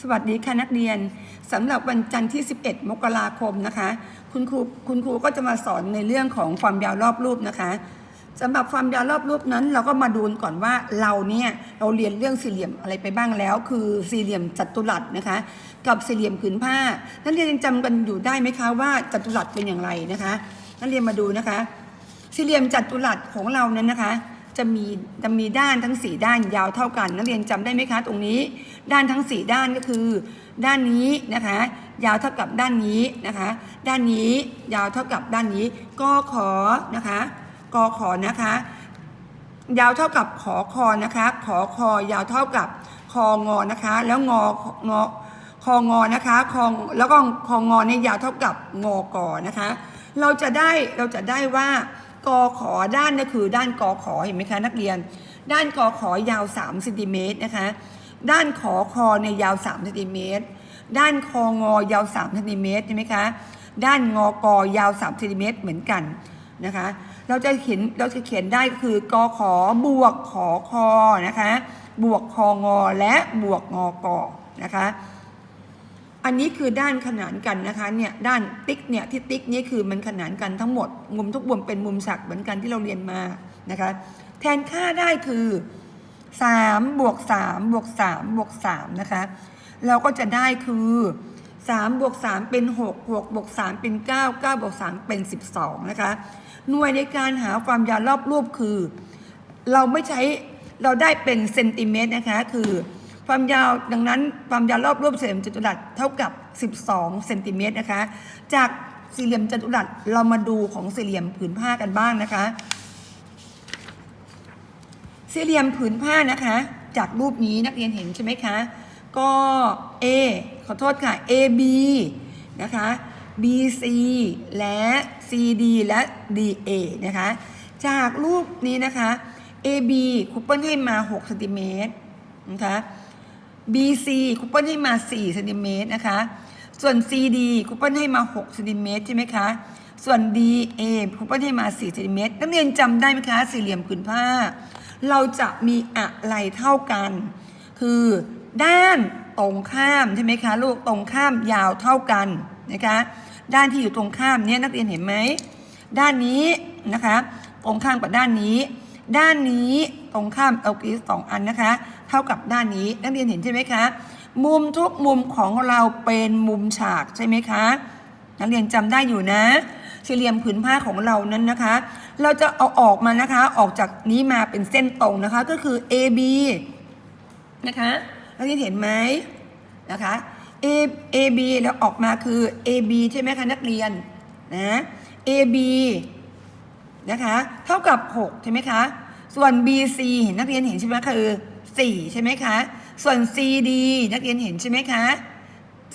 สวัสดีค่ะนักเรียนสำหรับวันจันทร์ที่ 11 มกราคมนะคะ คุณครูคุณครูก็จะมาสอนในเรื่องของความยาวรอบรูปนะคะสำหรับความยาวรอบรูปนั้น เราก็มาดูก่อนว่าเราเนี่ยเราเรียนเรื่องสี่เหลี่ยมอะไรไปบ้างแล้ว คือสี่เหลี่ยมจัตุรัสนะคะ กับสี่เหลี่ยมผืนผ้า นักเรียนยังจำกันอยู่ได้ไหมคะว่าจัตุรัสเป็นอย่างไรนะคะ นักเรียนมาดูนะคะ สี่เหลี่ยมจัตุรัสของเรานั้นนะคะ จะมีจะมีด้านทั้ง 4 ด้านยาวเท่ากัน นักเรียนจำได้ไหมคะ ตรงนี้ ด้านทั้ง 4 ด้านก็คือ ด้านนี้นะคะ ยาวเท่ากับด้านนี้นะคะ ด้านนี้ยาวเท่ากับด้านนี้กขอนะคะกขอนะคะ ยาวเท่ากับขอคอนะคะขอคอยาวเท่ากับคองอนะคะ แล้วงองอคองอนะคะคองแล้วก็คองอเนี่ยยาวเท่ากับงอกอนะคะ เราจะได้เราจะได้ว่า กอขอด้านนี่คือด้านกอขอเห็นไหมคะนักเรียน ด้านกอขอยาว3เซนติเมตรนะคะ ด้านขอคอเนี่ยยาว3เซนติเมตร ด้านคองอยาว3เซนติเมตรใช่ไหมคะ ด้านงอกอยาว3เซนติเมตรเหมือนกันนะคะ เราจะเขียนเราจะเขียนได้ก็คือกอขอบวกขอคอนะคะ บวกคองอและบวกงอกอนะคะ อันนี้คือด้านขนานกันนะคะเนี่ยด้านติ๊กเนี่ยที่ติ๊กนี่คือมันขนานกันทั้งหมด มุมทุกมุมเป็นมุมศักเหมือนกันที่เราเรียนมานะคะแทนค่าได้คือ3บวก3บวก3บวก3นะคะเราก็จะได้คือ3บวก3เป็น6 6บวก3เป็น9 9บวก3เป็น 12นะคะหน่วยในการหาความยาวรอบรูปคือ เราไม่ใช้เราได้เป็นเซนติเมตรนะคะคือ ความยาวดังนั้นความยาวรอบรูปสี่เหลี่ยมจัตุรัสเท่ากับ 12เซนติเมตรนะคะ จากสี่เหลี่ยมจัตุรัสเรามาดูของสี่เหลี่ยมผืนผ้ากันบ้างนะคะ สี่เหลี่ยมผืนผ้านะคะ จากรูปนี้นักเรียนเห็นใช่ไหมคะ ก็ A ขอโทษค่ะ AB นะคะ BC และ CD และ DA นะคะ จากรูปนี้นะคะ AB คูเปิลให้มา6เซนติเมตรนะคะ BC คูเปิลให้มา4เซนติเมตรนะคะ ส่วน CD คูเปิลให้มา6เซนติเมตรใช่ไหมคะ ส่วน DA คูเปิลให้มา4เซนติเมตรนักเรียนจำได้ไหมคะ สี่เหลี่ยมผืนผ้า เราจะมีอะไรเท่ากัน คือด้านตรงข้ามใช่ไหมคะลูกตรงข้ามยาวเท่ากันนะคะ ด้านที่อยู่ตรงข้ามเนี่ยนักเรียนเห็นไหม ด้านนี้นะคะ ตรงข้ามกับด้านนี้ ด้านนี้ตรงข้ามเอากีสองอันนะคะ เท่ากับด้านนี้ นักเรียนเห็นใช่ไหมคะ มุมทุกมุมของเราเป็นมุมฉากใช่ไหมคะ นักเรียนจำได้อยู่นะ สี่เหลี่ยมผืนผ้าของเรานั้นนะคะ เราจะเอาออกมานะคะ ออกจากนี้มาเป็นเส้นตรงนะคะ ก็คือ AB นะคะ นักเรียนเห็นไหมนะคะ A AB แล้วออกมาคือ AB ใช่ไหมคะนักเรียนนะ AB นะคะ เท่ากับ 6 ใช่ไหมคะ ส่วน BC นักเรียนเห็นใช่ไหมคือ 4 ใช่ไหมคะ ส่วน CD นักเรียนเห็นใช่ไหมคะ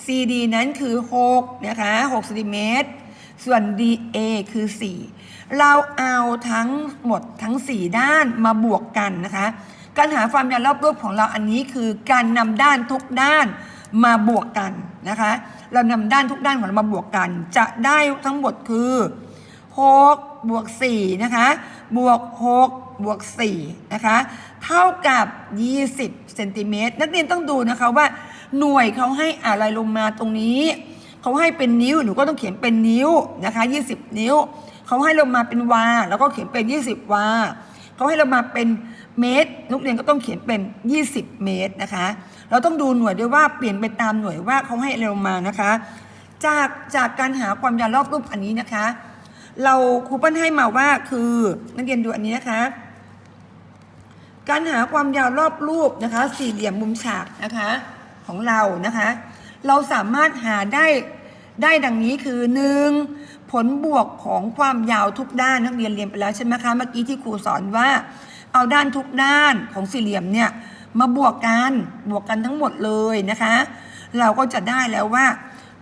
CD นั้นคือ6นะคะ6เซนติเมตร ส่วน DA คือ 4 เราเอาทั้งหมดทั้ง 4 ด้านมาบวกกันนะคะ การหาความยาวรอบรูปของเราอันนี้คือการนำด้านทุกด้านมาบวกกันนะคะ เรานำด้านทุกด้านของเรามาบวกกัน จะได้ทั้งหมดคือ6บวก4นะคะ บวก6 บวก4นะคะ เท่ากับ 20เซนติเมตรนักเรียนต้องดูนะคะว่าหน่วยเขาให้อะไรลงมาตรงนี้ เขาให้เป็นนิ้วหนูก็ต้องเขียนเป็นนิ้วนะคะ 20 นิ้ว เขาให้ลงมาเป็นวา แล้วก็เขียนเป็น 20 วา เขาให้เรามาเป็นเมตรนักเรียนก็ต้องเขียนเป็น 20 เมตรนะคะ เราต้องดูหน่วยด้วยว่าเปลี่ยนไปตามหน่วยว่าเขาให้เรามานะคะ จากจากการหาความยาวรอบรูปอันนี้นะคะ เราครูเปิ้ลให้มาว่าคือนักเรียนดูอันนี้นะคะ การหาความยาวรอบรูปนะคะ สี่เหลี่ยมมุมฉากนะคะของเรานะคะ เราสามารถหาได้ได้ดังนี้คือหนึ่งผลบวกของความยาวทุกด้านนักเรียนเรียนไปแล้วใช่ไหมคะเมื่อกี้ที่ครูสอนว่า เอาด้านทุกด้านของสี่เหลี่ยมเนี่ยมาบวกกันบวกกันทั้งหมดเลยนะคะ เราก็จะได้แล้วว่า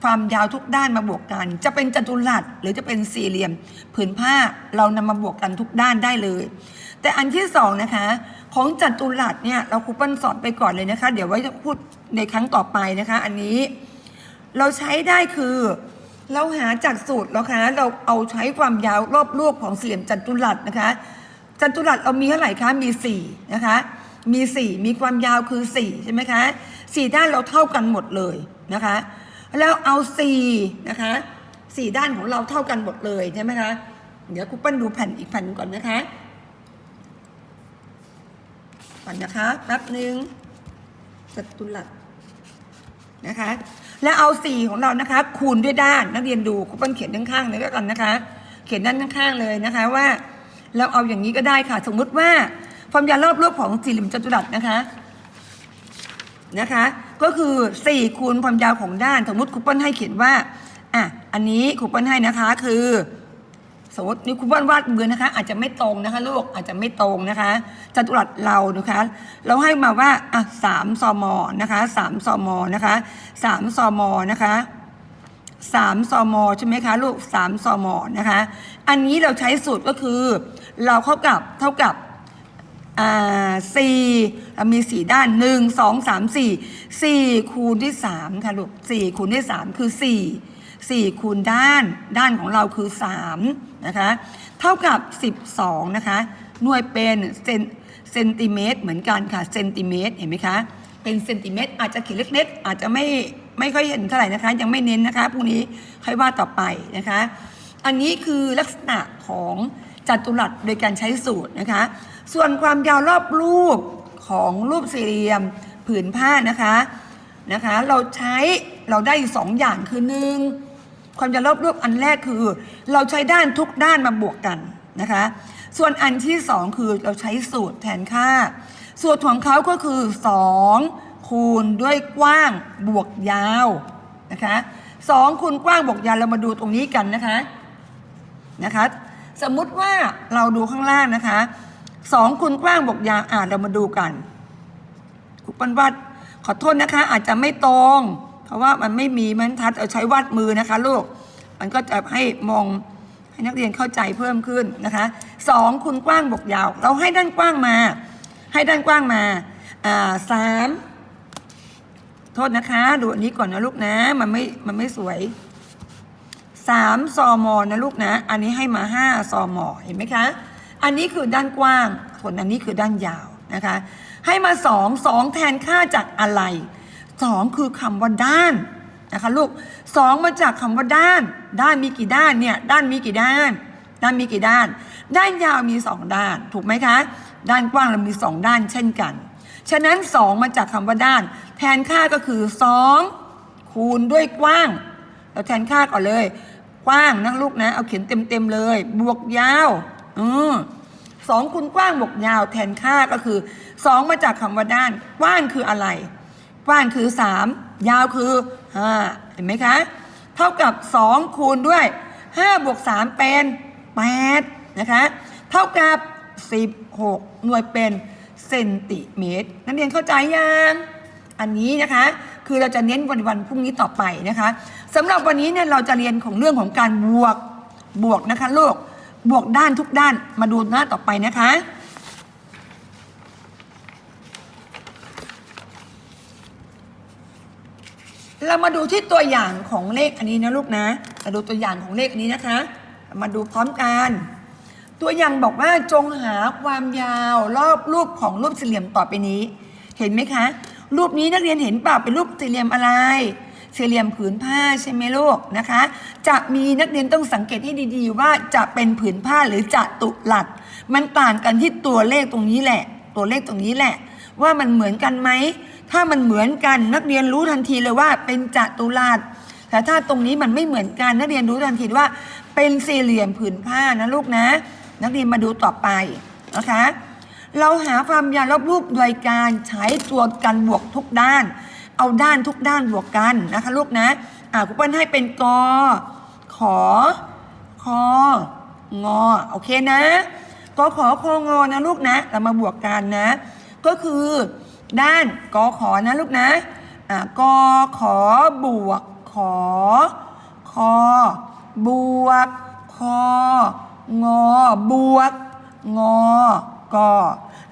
ความยาวทุกด้านมาบวกกัน จะเป็นจัตุรัสหรือจะเป็นสี่เหลี่ยม ผืนผ้าเรานำมาบวกกันทุกด้านได้เลย แต่อันที่สองนะคะ ของจัตุรัสเนี่ยเราครูเปิ้ลสอนไปก่อนเลยนะคะ เดี๋ยวไว้จะพูดในครั้งต่อไปนะคะ อันนี้เราใช้ได้คือ เราหาจากสูตรแล้วคะเราเอาใช้ความยาวรอบรูปของสี่เหลี่ยมจัตุรัสนะคะจัตุรัสเรามีเท่าไหร่คะมีสี่นะคะมีสี่มีความยาวคือสี่ใช่ไหมคะสี่ด้านเราเท่ากันหมดเลยนะคะ แล้วเอาสี่นะคะสี่ด้านของเราเท่ากันหมดเลยใช่ไหมคะเดี๋ยวครูเปิ้ลดูแผ่นอีกแผ่นก่อนนะคะ ก่อนนะคะแป๊บหนึ่งจัตุรัสนะคะ แล้วเอาสี่ของเรานะคะ คูณด้วยด้านนักเรียนดูครูเปิ้ลเขียนด้านข้างเลยก็กันนะคะ เขียนด้านข้างๆเลยนะคะ ว่าเราเอาอย่างนี้ก็ได้ค่ะ สมมุติว่าความยาวรอบรูปของสี่เหลี่ยมจัตุรัสนะคะนะคะ ก็คือ4คูณความยาวของด้าน สมมติครูเปิ้ลให้เขียนว่าอะอันนี้ครูเปิ้ลให้นะคะคือ สมมตินี่ครูเปิ้ลวาดมือนะคะ อาจจะไม่ตรงนะคะ ลูกอาจจะไม่ตรงนะคะจัตุรัสเรานะคะ เราให้มาว่าอะสามซมนะคะสามซมนะคะสามซมนะคะสามซมใช่ไหมคะลูกสามซมนะคะ อันนี้เราใช้สูตรก็คือ เราเข้ากับเท่ากับอ่าสี่มีสี่ด้านหนึ่งสองสามสี่สี่คูณด้วยสามค่ะลูกสี่คูณด้วยสามคือสี่สี่คูณด้าน ด้านของเราคือสาม นะคะเท่ากับสิบสองนะคะ หน่วยเป็นเซนเซนติเมตรเหมือนกันค่ะเซนติเมตรเห็นไหมคะ เป็นเซนติเมตรอาจจะเขียนเล็ก ๆ อาจจะไม่ไม่ค่อยเห็นเท่าไหร่นะคะ ยังไม่เน้นนะคะพรุ่งนี้ค่อยว่าต่อไปนะคะ อันนี้คือลักษณะของจัตุรัสโดยการใช้สูตรนะคะ ส่วนความยาวรอบรูปของรูปสี่เหลี่ยมผืนผ้านะคะนะคะ เราใช้เราได้อยู่สองอย่างคือหนึ่ง ความยาวรอบรูปอันแรกคือ เราใช้ด้านทุกด้านมาบวกกันนะคะ ส่วนอันที่สองคือเราใช้สูตรแทนค่า สูตรของเขาก็คือ 2 คูณด้วยกว้างบวกยาวนะคะ2คูณกว้างบวกยาวเรามาดูตรงนี้กันนะคะนะคะสมมุติว่าเราดูข้างล่างนะคะสองคูณกว้างบวกยาวอ่าเรามาดูกันครูปั้นวาดขอโทษนะคะ อาจจะไม่ตรง เพราะว่ามันไม่มีบรรทัดเอาใช้วาดมือนะคะลูก มันก็จะให้มองให้นักเรียนเข้าใจเพิ่มขึ้นนะคะสองคูณกว้างบวกยาว เราให้ด้านกว้างมา ให้ด้านกว้างมาอ่าสามโทษนะคะ ดูอันนี้ก่อนนะลูกนะ มันไม่มันไม่สวยสามซอมอนะลูกนะ อันนี้ให้มาห้าซอมอเห็นไหมคะ อันนี้คือด้านกว้างส่วนอันนี้คือด้านยาวนะคะ ให้มาสองสองแทนค่าจากอะไร สองคือคำว่าด้านนะคะลูกสองมาจากคำว่าด้าน ด้านมีกี่ด้านเนี่ยด้านมีกี่ด้าน ด้านมีกี่ด้าน ด้านยาวมีสองด้าน ถูกไหมคะ ด้านกว้างเรามีสองด้านเช่นกัน ฉะนั้นสองมาจากคำว่าด้าน แทนค่าก็คือสองคูณด้วยกว้างเราแทนค่าก่อนเลย กว้างนะลูกนะ เอาเขียนเต็มๆเลย บวกยาวอือสองคูณกว้างบวกยาวแทนค่าก็คือสองมาจากคำว่าด้าน กว้างคืออะไร กว้างคือสามยาวคือห้าเห็นไหมคะ เท่ากับสองคูณด้วยห้าบวกสามเป็นแปดนะคะ เท่ากับสิบหกหน่วยเป็นเซนติเมตร นักเรียนเข้าใจยัง อันนี้นะคะ คือเราจะเน้นวันวันพรุ่งนี้ต่อไปนะคะสำหรับวันนี้เนี่ยเราจะเรียนของเรื่องของการบวกบวกนะคะลูกบวกด้านทุกด้านมาดูหน้าต่อไปนะคะ เรามาดูที่ตัวอย่างของเลขอันนี้นะลูกนะมาดูตัวอย่างของเลขอันนี้นะคะ มาดูพร้อมกัน ตัวอย่างบอกว่าจงหาความยาวรอบรูปของรูปสี่เหลี่ยมต่อไปนี้ เห็นไหมคะ รูปนี้นักเรียนเห็นเปล่าเป็นรูปสี่เหลี่ยมอะไร สี่เหลี่ยมผืนผ้าใช่ไหมลูกนะคะ จะมีนักเรียนต้องสังเกตให้ดีๆ ว่าจะเป็นผืนผ้าหรือจะตุลัด มันต่างกันที่ตัวเลขตรงนี้แหละ ตัวเลขตรงนี้แหละ ว่ามันเหมือนกันไหม ถ้ามันเหมือนกันนักเรียนรู้ทันทีเลยว่าเป็นจัตุรัสแต่ถ้าตรงนี้มันไม่เหมือนกันนักเรียนรู้ทันทีว่า เป็นสี่เหลี่ยมผืนผ้านะลูกนะ นักเรียนมาดูต่อไปนะคะ เราหาความยาวรอบรูปโดยการใช้ตัวกันบวกทุกด้าน เอาด้านทุกด้านบวกกันนะคะลูกนะอ่าครูเปิ้ลให้เป็นกอขอคองอโอเคนะกอขอคองอนะลูกนะ เรามาบวกกันนะ ก็คือ ด้านกอขอนะลูกนะอ่ากอขอบวกขอคอบวกคองอบวก งอกอ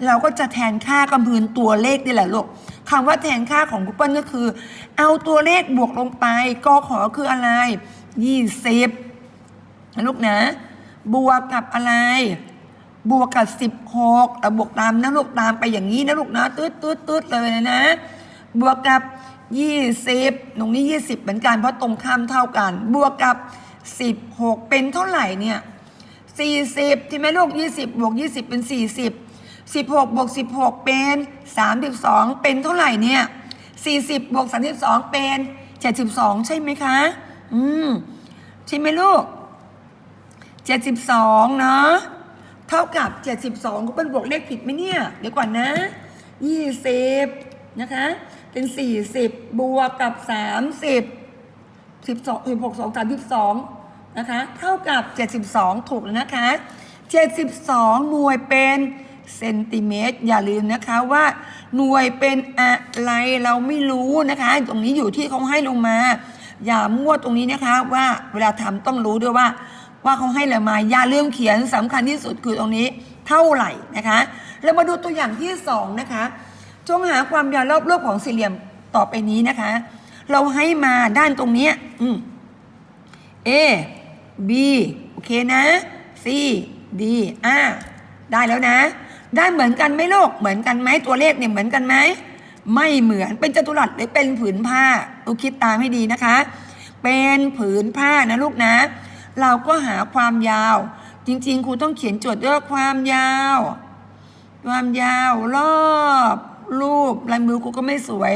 เราก็จะแทนค่ากำพืนตัวเลขนี่แหละลูกคำว่าแทนค่าของกูเปิลก็คือ เอาตัวเลขบวกลงไปกอขอคืออะไรยี่สิบนะลูกนะ บวกกับอะไร บวกกับสิบหกบวกตามนะลูกตามไปอย่างนี้นะลูกนะตืดตืดตืดเลยนะ บวกกับ20ตรงนี้20เหมือนกันเพราะตรงข้ามเท่ากัน บวกกับ16เป็นเท่าไหร่เนี่ย40ที่ไหมลูก20บวก20เป็น40 16บวก16เป็น32เป็นเท่าไหร่เนี่ย40บวก32เป็น72ใช่ไหมคะ อืมใช่ไหมลูก72เนาะ เท่ากับ 72ก็เป็นบวกเลขผิดไหมเนี่ย เดี๋ยวก่อนนะ 20 นะคะ เป็น 40 บวกกับ 30 12 16 2 32 นะคะ เท่ากับ 72 ถูกแล้วนะคะ 72 หน่วยเป็นเซนติเมตร อย่าลืมนะคะว่าหน่วยเป็นอะไรเราไม่รู้นะคะ ตรงนี้อยู่ที่เขาให้ลงมา อย่ามั่วตรงนี้นะคะว่าเวลาทำต้องรู้ด้วยว่า ว่าเขาให้อะไรมาอย่าลืมเขียนสำคัญที่สุดคือตรงนี้เท่าไหร่นะคะเรามาดูตัวอย่างที่สองนะคะจงหาความยาวรอบโลกของสี่เหลี่ยมต่อไปนี้นะคะ เราให้มาด้านตรงนี้อืม A B โอเคนะ C D อ่าได้แล้วนะ ได้เหมือนกันไหมลูกเหมือนกันไหมตัวเลขเนี่ยเหมือนกันไหมไม่เหมือนเป็นจัตุรัสหรือเป็นผืนผ้าลูกคิดตามให้ดีนะคะ เป็นผืนผ้านะลูกนะ เราก็หาความยาว จริง ๆ ครูต้องเขียนโจทย์ด้วยความยาว ความยาวรอบรูปลายมือครูก็ไม่สวย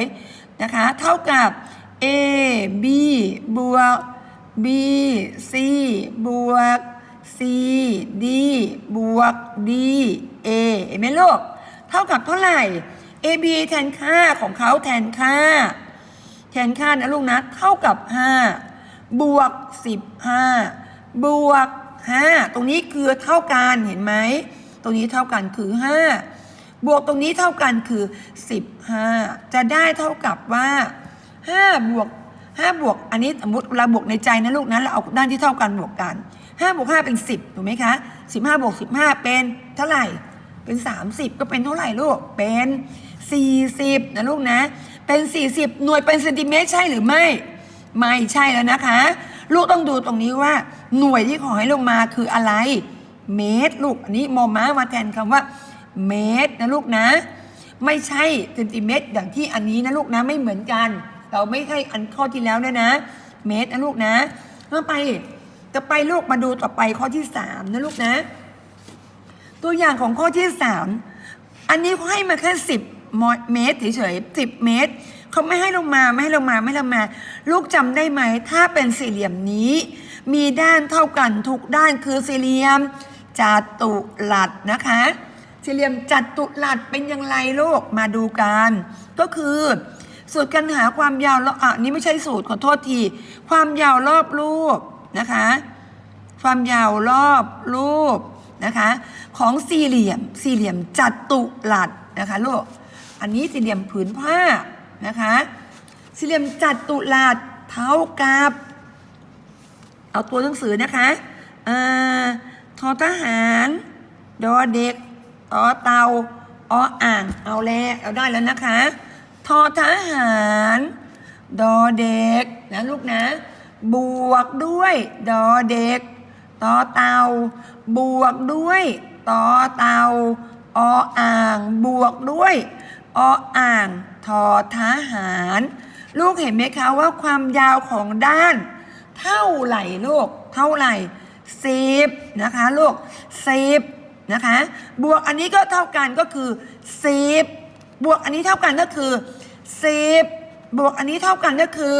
นะคะ เท่ากับ A B บวก B C บวก C D บวก D A เห็นไหมลูก เท่ากับเท่าไหร่ A B แทนค่าของเขาแทนค่า แทนค่านะลูกนะ เท่ากับ 5 บวก 15 บวก 5 ตรงนี้คือเท่ากันเห็นไหม ตรงนี้เท่ากันคือ 5 บวกตรงนี้เท่ากันคือ 15 จะได้เท่ากับว่า 5 บวก 5 บวก อันนี้สมมติเราบวกในใจนะลูกนะเราเอาด้านที่เท่ากันบวกกัน 5 บวก 5 เป็น 10 ถูกไหมคะ 15 บวก 15 เป็นเท่าไหร่เป็น 30 ก็เป็นเท่าไหร่ลูก เป็น 40 นะลูกนะ เป็น 40 หน่วยเป็นเซนติเมตรใช่หรือไม่ ไม่ใช่แล้วนะคะ ลูกต้องดูตรงนี้ว่าหน่วยที่ขอให้ลงมาคืออะไร เมตรลูกอันนี้มอม้ามาแทนคำว่า เมตรนะลูกนะ ไม่ใช่เซนติเมตรอย่างที่อันนี้นะลูกนะไม่เหมือนกัน เราไม่ใช่อันข้อที่แล้วด้วยนะ เมตรนะลูกนะต่อไปจะไปลูกมาดูต่อไปข้อที่สามนะลูกนะ ตัวอย่างของข้อที่สามอันนี้เขาให้มาแค่สิบเมตรเฉยๆสิบเมตร เขาไม่ให้ลงมาไม่ให้ลงมาไม่ให้ลงมา ลูกจำได้ไหม ถ้าเป็นสี่เหลี่ยมนี้ มีด้านเท่ากันทุกด้านคือสี่เหลี่ยมจัตุรัสนะคะ สี่เหลี่ยมจัตุรัสเป็นอย่างไรลูกมาดูกัน ก็คือ สูตรการหาความยาวรอบอะนี่ไม่ใช่สูตรขอโทษที ความยาวรอบรูปนะคะ ความยาวรอบรูปนะคะ ของสี่เหลี่ยมสี่เหลี่ยมจัตุรัสนะคะลูกอันนี้สี่เหลี่ยมผืนผ้า นะคะสี่เหลี่ยมจัตุรัสเท่ากับ เอาตัวหนังสือนะคะอ่าทอทหารดอเด็กต่อเตาออ่างเอาแล้วเอาได้แล้วนะคะทอทหารดอเด็กนะลูกนะ บวกด้วยดอเด็กต่อเตา บวกด้วยต่อเตาออ่าง บวกด้วยออ่าง ทอท้าหาร ลูกเห็นไหมคะว่าความยาวของด้าน เท่าไหร่ลูก เท่าไหร่สิบนะคะลูกสิบนะคะ บวกอันนี้ก็เท่ากันก็คือสิบบวกอันนี้เท่ากันก็คือสิบบวกอันนี้เท่ากันก็คือ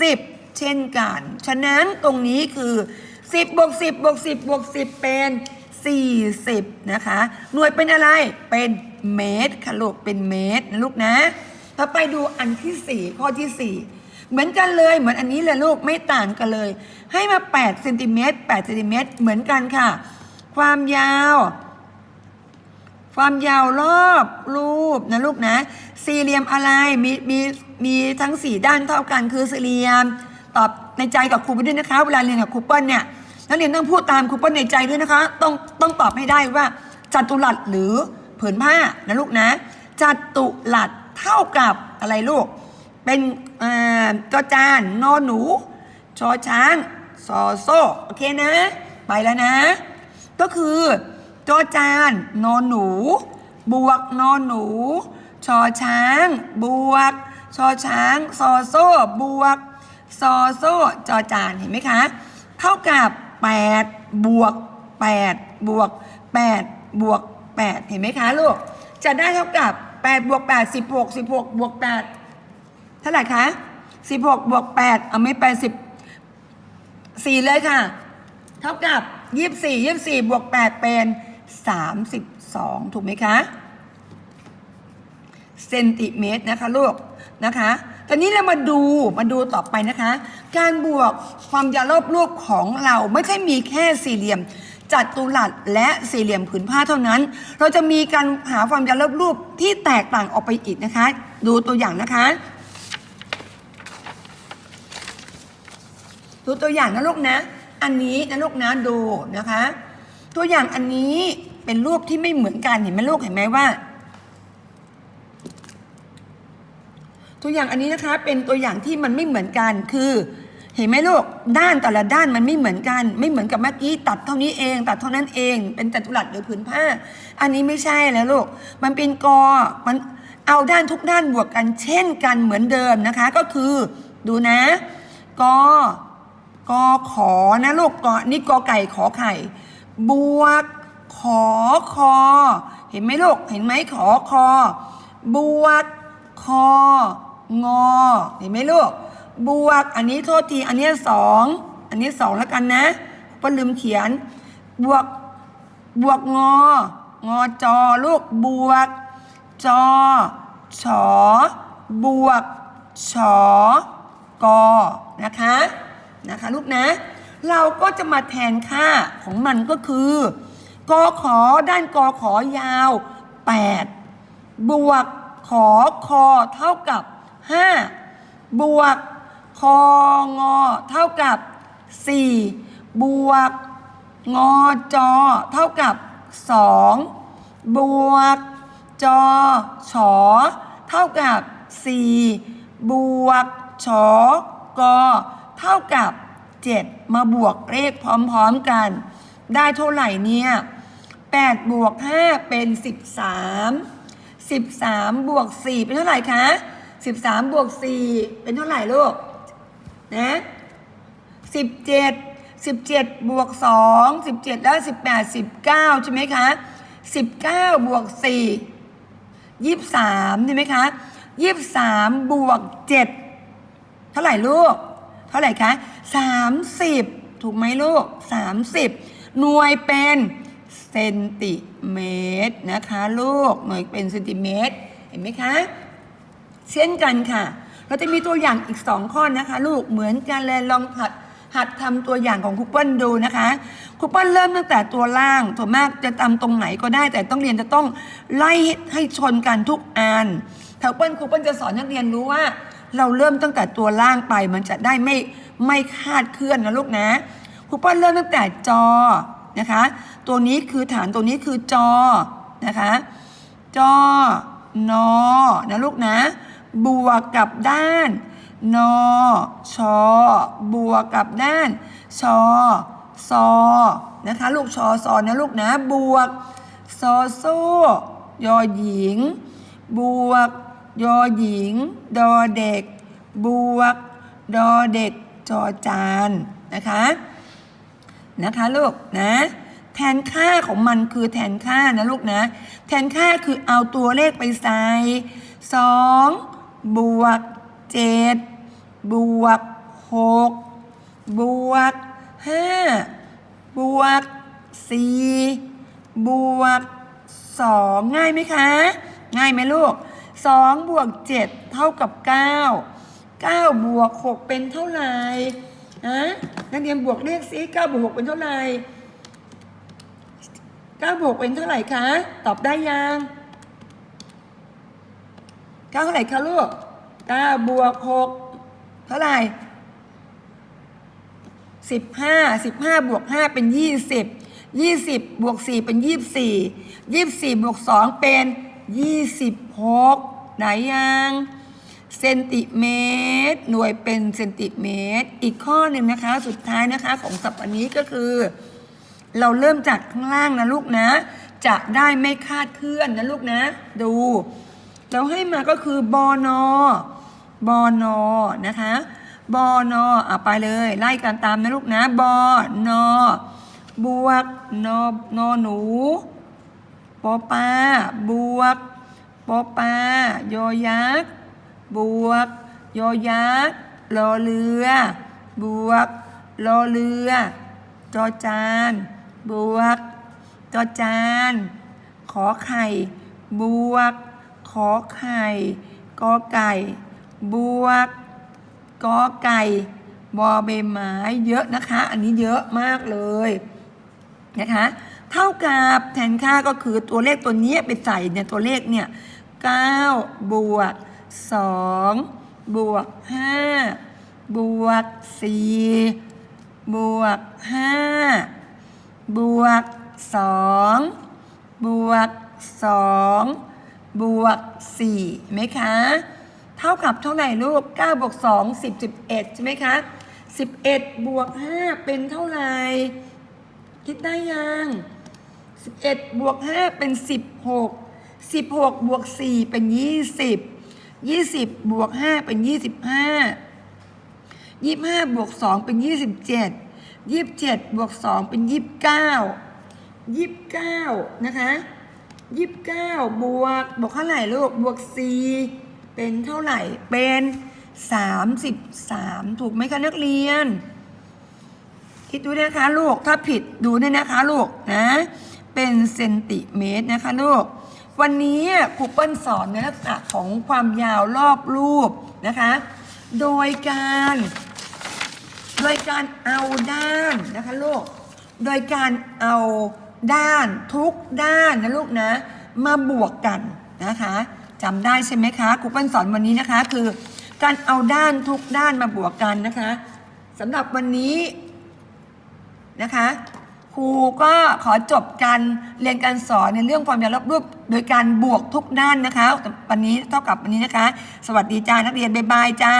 สิบเช่นกัน ฉะนั้นตรงนี้คือสิบบวกสิบบวกสิบบวกสิบเป็นสี่สิบนะคะ หน่วยเป็นอะไรเป็นเมตรค่ะลูกเป็นเมตรนะลูกนะ ต่อไปดูอันที่สี่ข้อที่สี่เหมือนกันเลยเหมือนอันนี้เลยลูกไม่ต่างกันเลย ให้มา8เซนติเมตร8เซนติเมตรเหมือนกันค่ะ ความยาว ความยาวรอบรูปนะลูกนะ สี่เหลี่ยมอะไรมีมีมีทั้งสี่ด้านเท่ากันคือสี่เหลี่ยม ตอบในใจกับครูไปด้วยนะคะ เวลาเรียนกับครูเปิ้ลเนี่ยนักเรียนต้องพูดตามครูเปิ้ลในใจด้วยนะคะ ต้องต้องตอบให้ได้ว่าจัตุรัสหรือผืนผ้านะลูกนะจัตุรัส เท่ากับอะไรลูก เป็นจอจานนอหนู ชอช้างซอโซโอเคนะ ไปแล้วนะ ก็คือจอจานนอหนู บวกนอหนู ชอช้าง บวก ชอช้างซอโซบวกซอโซจอจานเห็นไหมคะ เท่ากับ 8 บวก 8 บวก 8 บวก 8 เห็นไหมคะลูก จะได้เท่ากับ 8บวก8 16 16บวก8เท่าไหร่คะ16บวก8เอาไม่8 10 4เลยค่ะ เท่ากับ24 24บวก8เป็น32ถูกไหมคะเซนติเมตรนะคะลูกนะคะ ตอนนี้เรามาดูมาดูต่อไปนะคะ การบวกความยาวรอบรูปของเราไม่ใช่มีแค่สี่เหลี่ยม จัตุรัสและสี่เหลี่ยมผืนผ้าเท่านั้น เราจะมีการหาความยาวรูปที่แตกต่างออกไปอีกนะคะ ดูตัวอย่างนะคะดูตัวอย่างนะลูกนะ อันนี้นะลูกนะดูนะคะ ตัวอย่างอันนี้เป็นรูปที่ไม่เหมือนกันเห็นไหมลูกเห็นไหมว่า ตัวอย่างอันนี้นะคะเป็นตัวอย่างที่มันไม่เหมือนกันคือ เห็นไหมลูกด้านแต่ละด้านมันไม่เหมือนกัน ไม่เหมือนกับเมื่อกี้ตัดเท่านี้เอง ตัดเท่านั้นเอง เป็นจัตุรัสหรือผืนผ้า อันนี้ไม่ใช่แล้วลูกมันเป็นกอมันเอาด้านทุกด้านบวกกันเช่นกันเหมือนเดิมนะคะ ก็คือดูนะกอกอขอนะลูกกอนี่กอไก่ขอไข่ บวก ขอคอ เห็นไหมลูกเห็นไหมขอคอบวกคองอ เห็นไหมลูก บวก อันนี้โทษที อันนี้สอง อันนี้สองแล้วกันนะเพราลืมเขียน บวก บวกงอ งอจอลูกบวก จอฉอบวกฉอกอนะคะ นะคะลูกนะ เราก็จะมาแทนค่าของมันก็คือกอขอด้านกอขอยาว 8 บวกขอคอเท่ากับ 5 บวก คองอเท่ากับ 4 บวก งอจอเท่ากับ 2 บวก จอฉอเท่ากับ 4 บวกฉอกอเท่ากับ 7 มาบวกเลขพร้อมๆกัน ได้เท่าไหร่เนี่ย8บวก 5 เป็น 13 13 บวก 4 เป็นเท่าไหร่คะ 13 บวก 4 เป็นเท่าไหร่ลูก นะ17 17บวก2 17แล้ว18 19ใช่ไหมคะ19บวก4 23ใช่ไหมคะ23บวก7เท่าไหร่ลูก เท่าไหร่คะ30ถูกไหมลูก30หน่วยเป็นเซนติเมตรนะคะ ลูกหน่วยเป็นเซนติเมตร เห็นไหมคะ เช่นกันค่ะ เราจะมีตัวอย่างอีกสองข้อนะคะ ลูกเหมือนกันเลยลองหัดหัดทำตัวอย่างของครูเปิ้ลดูนะคะครูเปิ้ลเริ่มตั้งแต่ตัวล่างส่วนมากจะทำตรงไหนก็ได้ แต่ต้องเรียนจะต้องไล่ให้ชนกันทุกอันถ้าเปิ้ลครูเปิ้ลจะสอนนักเรียนรู้ว่า เราเริ่มตั้งแต่ตัวล่างไปมันจะได้ไม่ไม่คาดเคลื่อนนะลูกนะครูเปิ้ลเริ่มตั้งแต่จอนะคะ ตัวนี้คือฐานตัวนี้คือจอนะคะ จอนอนะลูกนะ บวกกับด้าน นอชอบวกกับด้าน ชอซอนะคะลูกชอซอนะลูกนะบวกซอโซ่ยอหญิง บวก ยอหญิง ดอเด็ก บวก ดอเด็ก จอจานนะคะนะคะลูกนะแทนค่าของมันคือแทนค่านะลูกนะ แทนค่าคือเอาตัวเลขไปใส่สอง บวกเจ็ดบวกหกบวกห้าบวกสี่บวกสองง่ายไหมคะ ง่ายไหมลูกสองบวกเจ็ดเท่ากับเก้าเก้าบวกหกเป็นเท่าไหร่ฮะนักเรียนบวกเลขซิเก้าบวกหกเป็นเท่าไหร่เก้าบวกเป็นเท่าไหร่คะ ตอบได้ยัง เก้าเท่าไหร่คะลูกเก้าบวกหกเท่าไหร่สิบห้าสิบห้าบวกห้าเป็นยี่สิบยี่สิบบวกสี่เป็นยี่สิบสี่ยี่สี่บวกสองเป็นยี่สิบหกไหนยังเซนติเมตร หน่วยเป็นเซนติเมตร อีกข้อหนึ่งนะคะ สุดท้ายนะคะของสัปดาห์นี้ก็คือ เราเริ่มจากข้างล่างนะลูกนะ จะได้ไม่คาดเคลื่อนนะลูกนะ ดู เราให้มาก็คือบอนอบอนอนะคะบอนออะไปเลย ไล่กันตามนะลูกนะบอนอบวกนอนอหนูปอปลาบวกปอปลายอยักษ์บวกยอยักษ์รอเรือ บวกรอเรือ จอจาน บวก จอจาน ขอไข่ บวก ขอไข่กอไก่ บวกกอไก่บอใบไม้เยอะนะคะ อันนี้เยอะมากเลยนะคะ เท่ากับแทนค่าก็คือตัวเลขตัวนี้ไปใส่เนี่ยตัวเลขเนี่ย9บวก2บวก5บวก4บวก5บวก2บวก2 บวก4ไหมคะ เท่ากับเท่าไหร่ลูก9บวก2 10 11 ใช่ไหมคะ 11 บวก 5 เป็นเท่าไหร่ คิดได้ยัง 11 บวก 5 เป็น 16 16 บวก 4 เป็น 20 20 บวก 5 เป็น 25 25 บวก 2 เป็น 27 27 บวก 2 เป็น 29 29 นะคะ 29บเก้าบวกบวกเท่าไหร่ลูกบวก4เป็นเท่าไหร่เป็น33ถูกไหมคะนักเรียน คิดดูนะคะลูกถ้าผิดดูด้วยนะคะลูกนะเป็นเซนติเมตรนะคะลูกวันนี้ครูเปิ้ลสอนในลักษณะของความยาวรอบรูปนะคะ โดยการโดยการเอาด้านนะคะลูก โดยการเอา ด้านทุกด้านนะลูกนะ มาบวกกันนะคะจำได้ใช่ไหมคะครูเปิ้ลสอนวันนี้นะคะ คือการเอาด้านทุกด้านมาบวกกันนะคะสำหรับวันนี้นะคะครูก็ขอจบการเรียนการสอนในเรื่องความยาวรอบรูป โดยการบวกทุกด้านนะคะวันนี้เท่ากับวันนี้นะคะ สวัสดีจ้านักเรียนบ๊ายบายจ้า